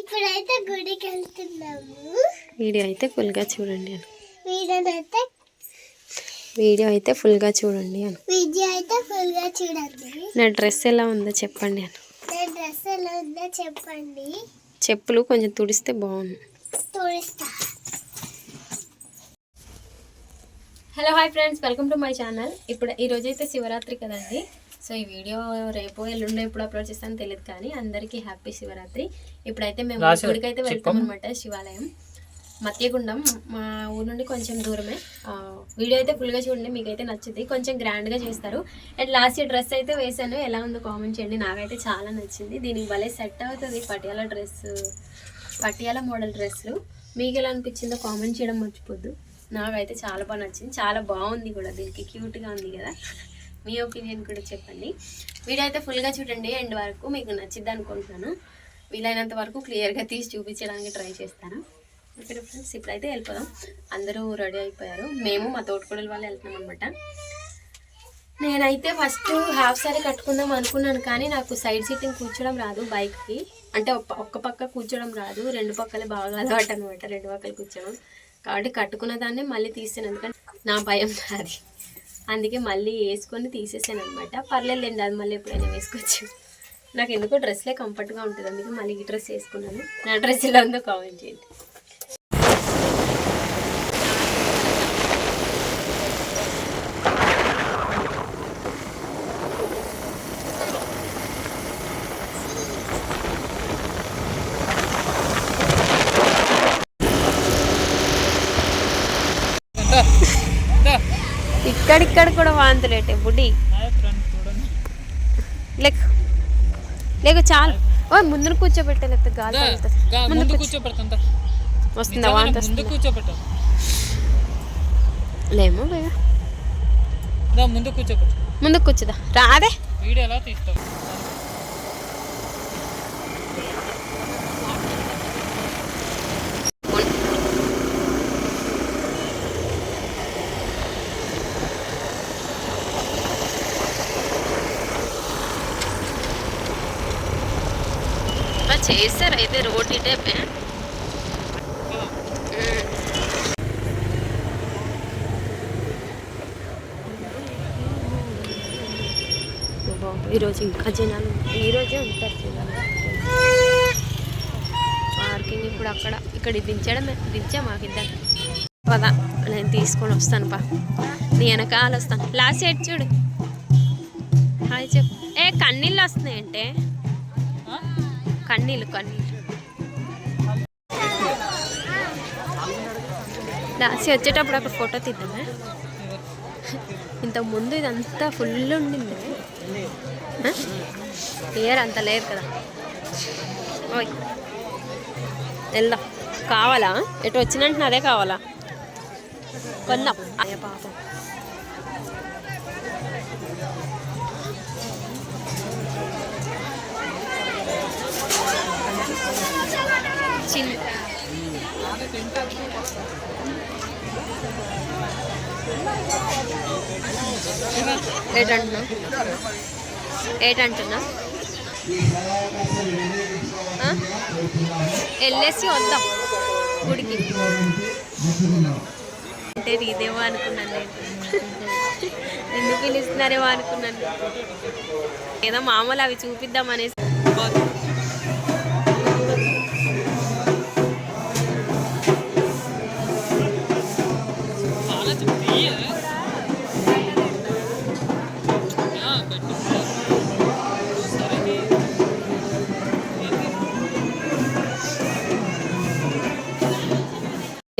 ఇప్పుడైతే గుడికి వెళ్తున్నాము వీడియో అయితే ఫుల్గా చూడండి అని. వీడియోనైతే వీడియో అయితే ఫుల్గా చూడండి అని. వీడియో అయితే ఫుల్గా చూడండి. నా డ్రెస్ ఎలా ఉందో చెప్పండి అని. నా డ్రెస్ ఎలా ఉందో చెప్పండి. చెప్పులు కొంచెం తుడిస్తే బాగుంది చూపిస్తా hello hi friends. Welcome to my channel. ఇప్పుడు ఈ రోజు అయితే శివరాత్రి కదండి. సో ఈ వీడియో రేపు ఎల్లుండో ఎప్పుడు అప్లోడ్ చేస్తానో తెలియదు కానీ అందరికీ హ్యాపీ శివరాత్రి. ఇప్పుడైతే మేము అయితే వెళ్తాం అనమాట శివాలయం. మత్యగుండం మా ఊరు నుండి కొంచెం దూరమే. వీడియో అయితే ఫుల్గా చూడండి మీకైతే నచ్చుద్ది. కొంచెం గ్రాండ్గా చేస్తారు. అండ్ లాస్ట్ ఇయర్ డ్రెస్ అయితే వేసాను ఎలా ఉందో కామెంట్ చేయండి. నాకైతే చాలా నచ్చింది. దీనికి భలే సెట్ అవుతుంది పటియాల డ్రెస్ పటియాల మోడల్ డ్రెస్లు మీకు ఎలా అనిపించిందో కామెంట్ చేయడం మర్చిపోద్దు. నాకైతే చాలా బాగా నచ్చింది. చాలా బాగుంది కూడా దీనికి. క్యూట్గా ఉంది కదా. మీ ఒపీనియన్ కూడా చెప్పండి. వీడియో అయితే ఫుల్గా చూడండి ఎండ్ వరకు మీకు నచ్చిద్ది అనుకుంటున్నాను. వీలైనంత వరకు క్లియర్గా తీసి చూపించడానికి ట్రై చేస్తాను. ఓకే ఫ్రెండ్స్ ఇప్పుడైతే వెళ్ళిపోదాం. అందరూ రెడీ అయిపోయారు. మేము మా తోటకూడల వాళ్ళు వెళ్తున్నాం అనమాట నేనైతే ఫస్ట్ హాఫ్ సారీ కట్టుకుందాం అనుకున్నాను కానీ నాకు సైడ్ సీటింగ్ కూర్చోడం రాదు బైక్కి అంటే ఒక్క ఒక్క పక్క కూర్చోడం రాదు. రెండు పక్కలే బాగా అలవాటు అనమాట రెండు పక్కలు కూర్చోవడం. కాబట్టి కట్టుకున్న దాన్ని మళ్ళీ తీసాను ఎందుకంటే నా భయం నాది. అందుకే మళ్ళీ వేసుకొని తీసేసాను అనమాట పర్లేదులేండి అది మళ్ళీ ఎప్పుడైనా వేసుకోవచ్చు. నాకు ఎందుకో డ్రెస్లే కంఫర్ట్గా ఉంటుంది అందుకే మళ్ళీ ఈ డ్రెస్ వేసుకున్నాను. నా డ్రెస్ ఇలా ఉందో కామెంట్ చేయండి. ఇక్కడిక్కడ కూడా వాంతులేటే బుడ్డి లేకు. లేకు చాలు. ఓ ముందు కూర్చోబెట్టలేదు గాలి. ముందు ముందు కూర్చో. కూర్చోబెడతా వస్తుందా వాంతి ముందు కూర్చోబెట్ట. లేమో బేగా ముందు కూర్చోబెట్టు. ముందు కూర్చుదా? రాదే వీడియో ఎలా తీస్తావు? చేశారు అయితే రోడ్ టైపే ఈరోజు ఇంకా జనాలు ఈరోజే ఉంటారు జనాలు పార్కింగ్ ఇప్పుడు అక్కడ ఇక్కడ దించడమే దించా మాకిద్దరు పదా నేను తీసుకొని వస్తాను పా. నీ వెనకాల వస్తాను. లాస్ట్ సైడ్ చూడు. హాయ్ చెప్పు. ఏ కన్నీళ్ళు వస్తున్నాయంటే? కన్నీళ్ళు కన్నీళ్ళు. లాస్ట్ వచ్చేటప్పుడు అక్కడ ఫోటో తీద్దామా? ఇంతకుముందు ఇదంతా ఫుల్ ఉండింది. ఇయర్ అంత లేదు కదా. ఓయ్. వెళ్దాం. కావాలా? ఎటు వచ్చినట్టు అదే కావాలా? కొందాం అయ్య పాపం. నచ్చింది. ఎయిట్ అంటున్నా ఎయిట్ అంటున్నా వెళ్ళేసి వద్దాం గుడికి. అంటే ఇదేమో అనుకున్నాను నేను. ఎందుకు పిలుస్తున్నారేమో అనుకున్నాను. ఏదో మామూలు అవి చూపిద్దాం అనేసి.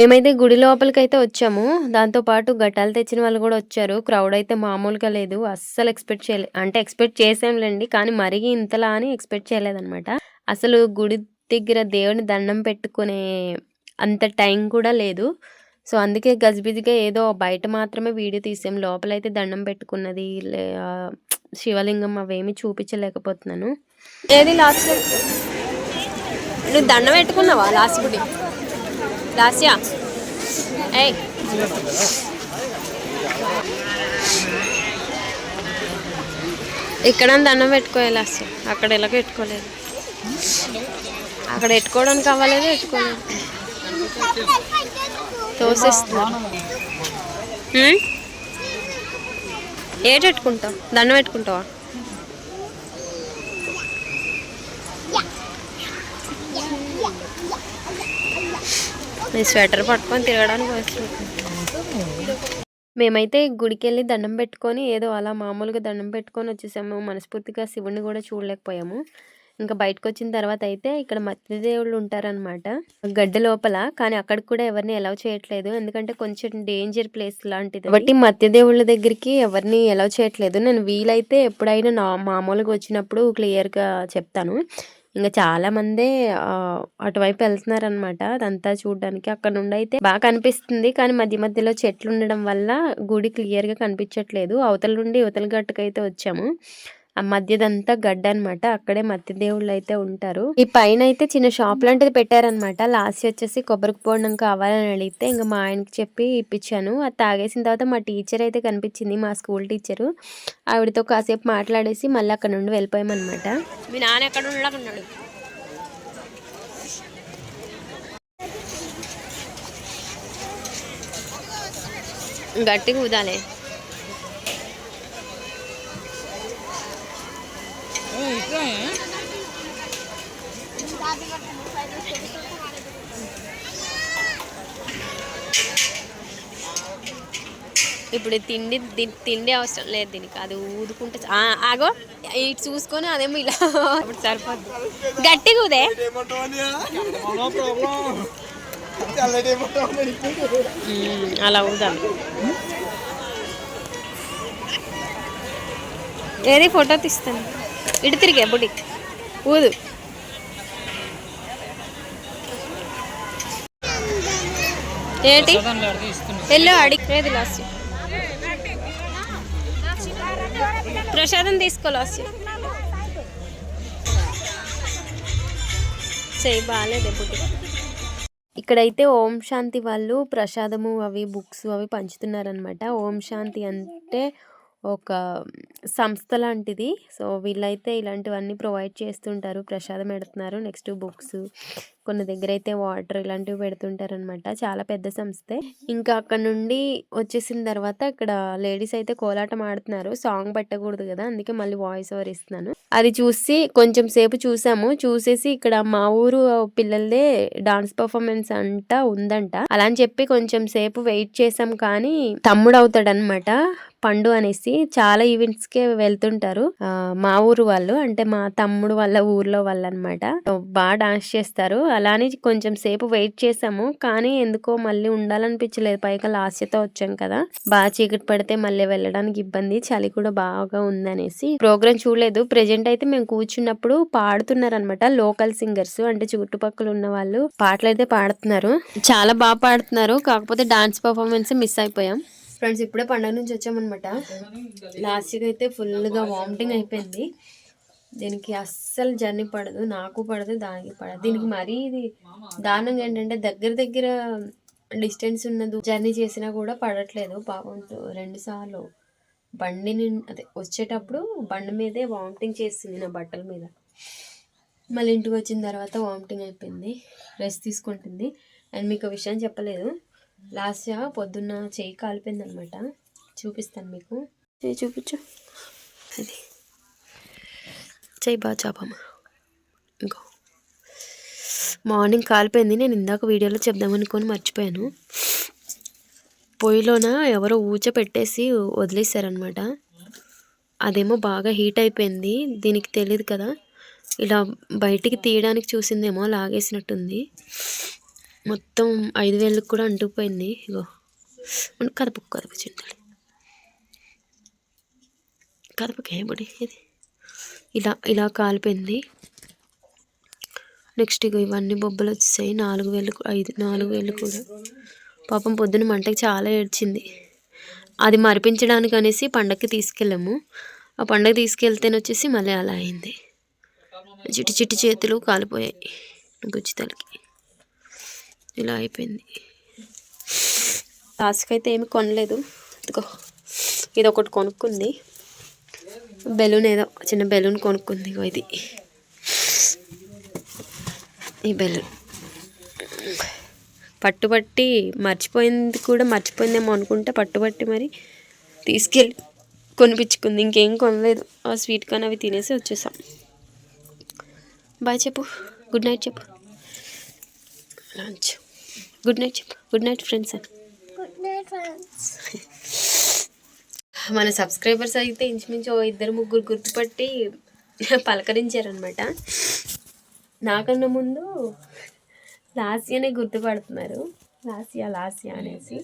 మేమైతే గుడి లోపలికైతే వచ్చాము దాంతో పాటు గట్టాలు తెచ్చిన వాళ్ళు కూడా వచ్చారు. క్రౌడ్ అయితే మామూలుగా లేదు. అస్సలు ఎక్స్పెక్ట్ చేయలేదు అంటే ఎక్స్పెక్ట్ చేసాంలేండి కానీ మరీ ఇంతలా అని ఎక్స్పెక్ట్ చేయలేదన్నమాట. అసలు గుడి దగ్గర దేవుని దండం పెట్టుకునే అంత టైం కూడా లేదు. సో అందుకే గజిబిజిగా ఏదో బయట మాత్రమే వీడియో తీసాం. లోపలైతే దండం పెట్టుకున్నది శివలింగం అవేమి చూపించలేకపోతున్నాను. ఏది లాస్ట్ నువ్వు దండం పెట్టుకున్నావా లాస్ట్ గుడి? లాస్యా ఏయ్ ఇక్కడ దండం పెట్టుకోవాలి లాస్య అక్కడ ఎలా పెట్టుకోలేదు? అక్కడ ఎట్టుకోవడానికి అవ్వలేదు ఎట్టుకోలేదు తోసేస్తున్నారు ఉమ్? ఏటి పెట్టుకుంటావు? దండం పెట్టుకుంటావా? మీ స్వెటర్ పట్టుకొని తిరగడానికి వస్తుంది. మేమైతే గుడికి వెళ్ళి దండం పెట్టుకొని ఏదో అలా మామూలుగా దండం పెట్టుకొని వచ్చేసాము. మనస్ఫూర్తిగా శివుణ్ణి కూడా చూడలేకపోయాము. ఇంకా బయటకు వచ్చిన తర్వాత అయితే ఇక్కడ మత్స్యదేవుళ్ళు ఉంటారనమాట గడ్డ లోపల కానీ అక్కడికి కూడా ఎవరిని ఎలవ్ చేయట్లేదు. ఎందుకంటే కొంచెం డేంజర్ ప్లేస్ లాంటిది. కాబట్టి మత్స్యదేవుళ్ళ దగ్గరికి ఎవరిని ఎలవ్ చేయట్లేదు. నేను వీలైతే ఎప్పుడైనా నా మామూలుగా వచ్చినప్పుడు క్లియర్గా చెప్తాను. ఇంకా చాలా మందే అటువైపు వెళ్తున్నారనమాట అదంతా చూడడానికి అక్కడ నుండి అయితే బాగా కనిపిస్తుంది. కానీ మధ్య మధ్యలో చెట్లు ఉండడం వల్ల గుడి క్లియర్గా కనిపించట్లేదు. అవతల నుండి యువతల గట్టుకైతే వచ్చాము. ఆ మధ్యదంతా గడ్డ అనమాట అక్కడే మధ్య దేవుళ్ళు అయితే ఉంటారు. ఈ పైన అయితే చిన్న షాప్ లాంటిది పెట్టారనమాట లాస్ట్ వచ్చేసి కొబ్బరికి పోవడం కావాలని అడిగితే ఇంకా మా ఆయనకి చెప్పి ఇప్పించాను. అది తాగేసిన తర్వాత మా టీచర్ అయితే కనిపించింది మా స్కూల్ టీచరు. ఆవిడతో కాసేపు మాట్లాడేసి మళ్ళీ అక్కడ నుండి వెళ్ళిపోయామన్నమాట. మీ నాన్న ఎక్కడ ఉన్నాడు గట్టిగా ఊదాలే. ఇప్పుడు తిండి తిండి అవసరం లేదు దీనికి. అది ఊదుకుంటే ఆగో ఇటు చూసుకొని అదేమో ఇలా అప్పుడు సరిపోద్ది. గట్టిగా ఊదే. అలా ఊదాం. ఏది ఫోటో తీస్తాను. ఇటు తిరిగే బుడి. ఊదు. ఏంటి? ప్రసాదంలో అడిగి ఎల్లో అడిగేది లాస్ట్. ప్రసాదం తీసుకో లాస్ట్. చెయ్యి బాగాలేదు ఎప్పుడు ఇక్కడైతే ఓం శాంతి వాళ్ళు ప్రసాదము అవి బుక్స్ అవి పంచుతున్నారనమాట ఓం శాంతి అంటే ఒక సంస్థ లాంటిది. సో వీళ్ళైతే ఇలాంటివన్నీ ప్రొవైడ్ చేస్తుంటారు ప్రసాదం పెడుతున్నారు. Next books. కొన్ని దగ్గర అయితే వాటర్ ఇలాంటివి పెడుతుంటారు అనమాట చాలా పెద్ద సంస్థే. ఇంకా అక్కడ నుండి వచ్చేసిన తర్వాత ఇక్కడ లేడీస్ అయితే కోలాటం ఆడుతున్నారు. సాంగ్ పెట్టకూడదు కదా అందుకే మళ్ళీ వాయిస్ ఓవర్ ఇస్తున్నాను. అది చూసి కొంచెం సేపు చూసాము. చూసేసి ఇక్కడ మా ఊరు పిల్లలదే డాన్స్ పర్ఫార్మెన్స్ అంట ఉందంట. అలా అని చెప్పి కొంచెం సేపు వెయిట్ చేసాం కానీ తమ్ముడు అవుతాడనమాట పండు అనేసి. చాలా ఈవెంట్స్కి వెళ్తుంటారు మా ఊరు వాళ్ళు అంటే మా తమ్ముడు వాళ్ళ ఊర్లో వాళ్ళు అనమాట బాగా డాన్స్ చేస్తారు. అలానే కొంచెం సేపు వెయిట్ చేసాము కానీ ఎందుకో మళ్ళీ ఉండాలనిపించలేదు. పైగా లాస్యతో వచ్చాం కదా. బాగా చీకటి పడితే మళ్ళీ వెళ్ళడానికి ఇబ్బంది చలి కూడా బాగా ఉందనేసి. ప్రోగ్రామ్ చూడలేదు. ప్రెజెంట్ అయితే మేము కూర్చున్నప్పుడు పాడుతున్నారు అనమాట లోకల్ సింగర్స్. అంటే చుట్టుపక్కల ఉన్న వాళ్ళు పాటలు అయితే పాడుతున్నారు. చాలా బాగా పాడుతున్నారు. కాకపోతే డాన్స్ పర్ఫార్మెన్స్ మిస్ అయిపోయాం. ఫ్రెండ్స్ ఇప్పుడే పండగ నుంచి వచ్చామన్నమాట. లాస్ట్కి అయితే ఫుల్గా వామిటింగ్ అయిపోయింది. దీనికి అస్సలు జర్నీ పడదు నాకు పడదు దానికి పడదు. దీనికి మరీ ఇది దారుణంగా ఏంటంటే దగ్గర దగ్గర డిస్టెన్స్ ఉన్నది జర్నీ చేసినా కూడా పడట్లేదు పాపం. రెండు సార్లు బండి నిం- అదే వచ్చేటప్పుడు బండి మీదే వామిటింగ్ చేస్తుంది నా బట్టల మీద. మళ్ళీ ఇంటికి వచ్చిన తర్వాత వామిటింగ్ అయిపోయింది రెస్ట్ తీసుకుంటుంది. అండ్ మీకు విషయం చెప్పలేదు లాస్ట్ పొద్దున్న చెయ్యి కాలిపోయింది అనమాట చూపిస్తాను మీకు. చెయ్యి చూపించు. అది. చెయ్యి బాగా చాపమ్మ. ఇంకో. మార్నింగ్ కాలిపోయింది. నేను ఇందాక వీడియోలో చెప్దామనుకొని మర్చిపోయాను. పొయ్యిలోన ఎవరో ఊచ పెట్టేసి వదిలేశారనమాట అదేమో బాగా హీట్ అయిపోయింది. దీనికి తెలియదు కదా. ఇలా బయటికి తీయడానికి చూసిందేమో లాగేసినట్టుంది. మొత్తం ఐదు వేలకు కూడా అంటుకుపోయింది. ఇగో. ఉండు, కదపకు కదప చింతలు బుడి ఇది? ఇలా ఇలా కాలిపోయింది. నెక్స్ట్ ఇక ఇవన్నీ బొబ్బలు వచ్చేసాయి. నాలుగు వేలు ఐదు నాలుగు వేలు కూడా. పాపం పొద్దున మంటకి చాలా ఏడ్చింది. అది మరిపించడానికి అనేసి పండగకి తీసుకెళ్ళాము. ఆ పండగ తీసుకెళ్తేనే వచ్చేసి మళ్ళీ అలా అయింది. చిట్టి చిట్టి చేతులు కాలిపోయాయి. గుచ్చితలకి ఇలా అయిపోయింది. లాస్ట్కి అయితే ఏమి కొనలేదు. ఇదిగో ఇది ఒకటి కొనుక్కుంది. బెలూన్ ఏదో చిన్న బెలూన్ కొనుక్కుంది ఇది. ఈ బెలూన్. పట్టుబట్టి మర్చిపోయింది కూడా మర్చిపోయిందేమో అనుకుంటే పట్టుబట్టి మరి తీసుకెళ్ళి కొనిపించుకుంది. ఇంకేం కొనలేదు. ఆ స్వీట్ కానీ అవి తినేసి వచ్చేసాం. బాయ్ చెప్పు. గుడ్ నైట్ చెప్పు. లంచ్ గుడ్ నైట్ చెప్పు. గుడ్ నైట్ ఫ్రెండ్స్ అని గుడ్ నైట్ ఫ్రెండ్స్ మన సబ్స్క్రైబర్స్ అయితే ఇంచుమించు ఇద్దరు ముగ్గురు గుర్తుపట్టి పలకరించారనమాట నాకన్నా ముందు లాస్యానే గుర్తుపడుతున్నారు. లాస్యా లాస్యా అనేసి.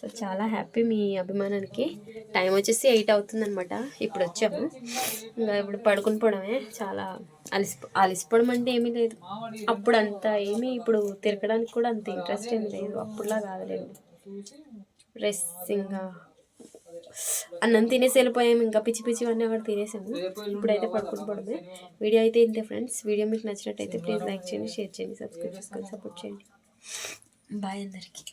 సో చాలా హ్యాపీ మీ అభిమానానికి. టైం వచ్చేసి ఎయిట్ అవుతుందనమాట ఇప్పుడు వచ్చాము. ఇంకా ఇప్పుడు పడుకుని పోవడమే. చాలా అలిసి అలిసిపోవడం అంటే ఏమీ లేదు. అప్పుడు అంత ఏమీ ఇప్పుడు తిరగడానికి కూడా అంత ఇంట్రెస్ట్ ఏమి లేదు. అప్పుడులా కాదులేండి. రెస్ట్ ఇంకా అన్నం తినేసి వెళ్ళిపోయాము ఇంకా పిచ్చి పిచ్చి అన్నీ అక్కడ తినేసాము. ఇప్పుడైతే పడుకుని వీడియో అయితే ఇంతే ఫ్రెండ్స్. వీడియో మీకు నచ్చినట్టయితే ప్లీజ్ లైక్ చేయండి షేర్ చేయండి సబ్స్క్రైబ్ చేసుకొని సపోర్ట్ చేయండి. బాయ్ అందరికీ.